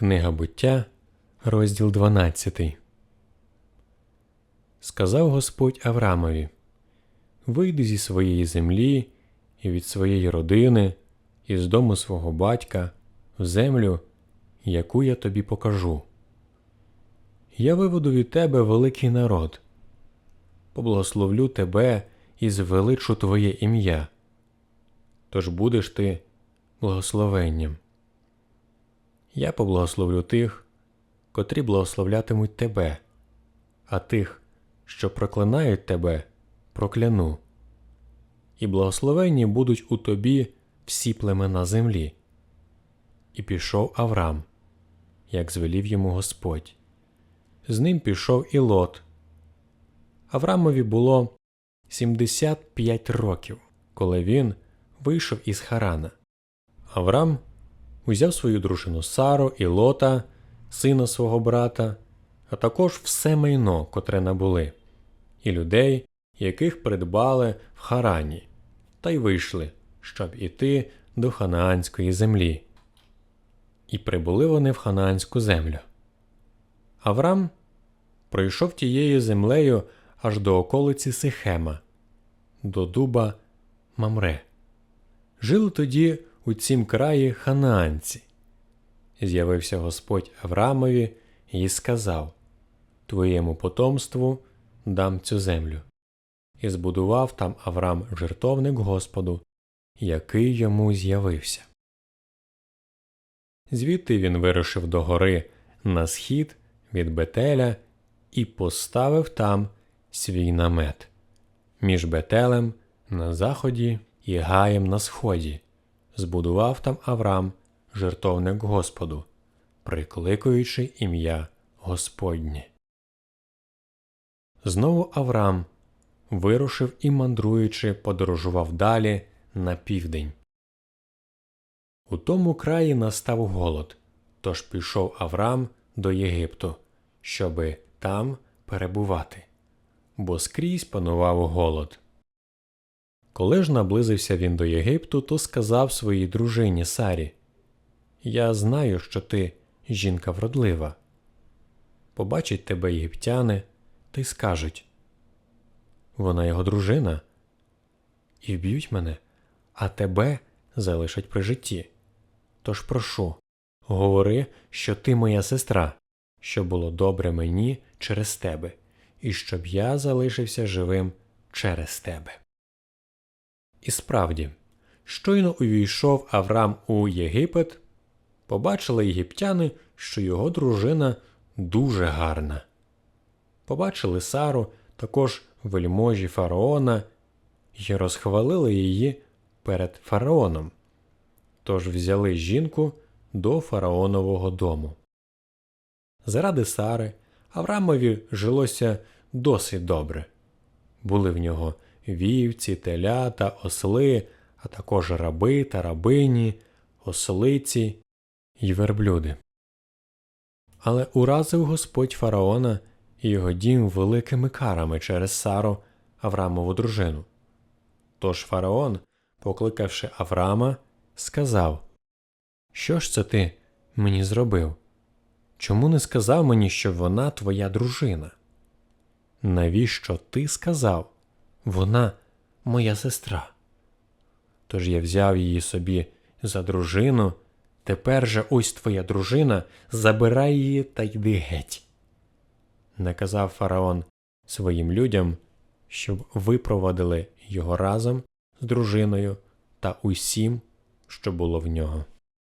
Книга буття, розділ 12. Сказав Господь Аврамові: Вийди зі своєї землі і від своєї родини, і з дому свого батька, в землю, яку я тобі покажу. Я виведу від тебе великий народ, поблагословлю тебе і звеличу твоє ім'я. Тож будеш ти благословенням. Я поблагословлю тих, котрі благословлятимуть тебе, а тих, що проклинають тебе, прокляну. І благословенні будуть у тобі всі племена землі. І пішов Аврам, як звелів йому Господь. З ним пішов і Лот. Аврамові було 75 років, коли він вийшов із Харана. Аврам узяв свою дружину Сару і Лота, сина свого брата, а також все майно, котре набули, і людей, яких придбали в Харані, та й вийшли, щоб іти до ханаанської землі. І прибули вони в ханаанську землю. Аврам пройшов тією землею аж до околиці Сихема, до дуба Мамре. Жили тоді у цім краї ханаанці. З'явився Господь Авраамові і сказав Твоєму потомству дам цю землю. І збудував там Авраам жертовник Господу, який йому з'явився. Звідти він вирушив до гори на схід від Бетеля і поставив там свій намет між Бетелем на заході і Гаєм на сході. Збудував там Авраам жертовник Господу, прикликуючи ім'я Господнє. Знову Авраам вирушив і, мандруючи, подорожував далі на південь. У тому краї настав голод, тож пішов Авраам до Єгипту, щоби там перебувати, бо скрізь панував голод. Коли ж наблизився він до Єгипту, то сказав своїй дружині Сарі Я знаю, що ти жінка вродлива. Побачать тебе єгиптяни та й скажуть Вона його дружина, і вб'ють мене, а тебе залишать при житті. Тож прошу, говори, що ти моя сестра, що було добре мені через тебе, і щоб я залишився живим через тебе. І справді, щойно увійшов Авраам у Єгипет, побачили єгиптяни, що його дружина дуже гарна. Побачили Сару, також вельможі фараона, і розхвалили її перед фараоном. Тож взяли жінку до фараонового дому. Заради Сари Аврамові жилося досить добре. Були в нього вівці, телята, осли, а також раби та рабині, ослиці й верблюди. Але уразив Господь фараона і його дім великими карами через Сару, Аврамову дружину. Тож фараон, покликавши Авраама, сказав Що ж це ти мені зробив? Чому не сказав мені, що вона твоя дружина? Навіщо ти сказав? Вона моя сестра. Тож я взяв її собі за дружину, тепер же ось твоя дружина, забирай її та йди геть. Наказав фараон своїм людям, щоб випровадили його разом з дружиною та усім, що було в нього.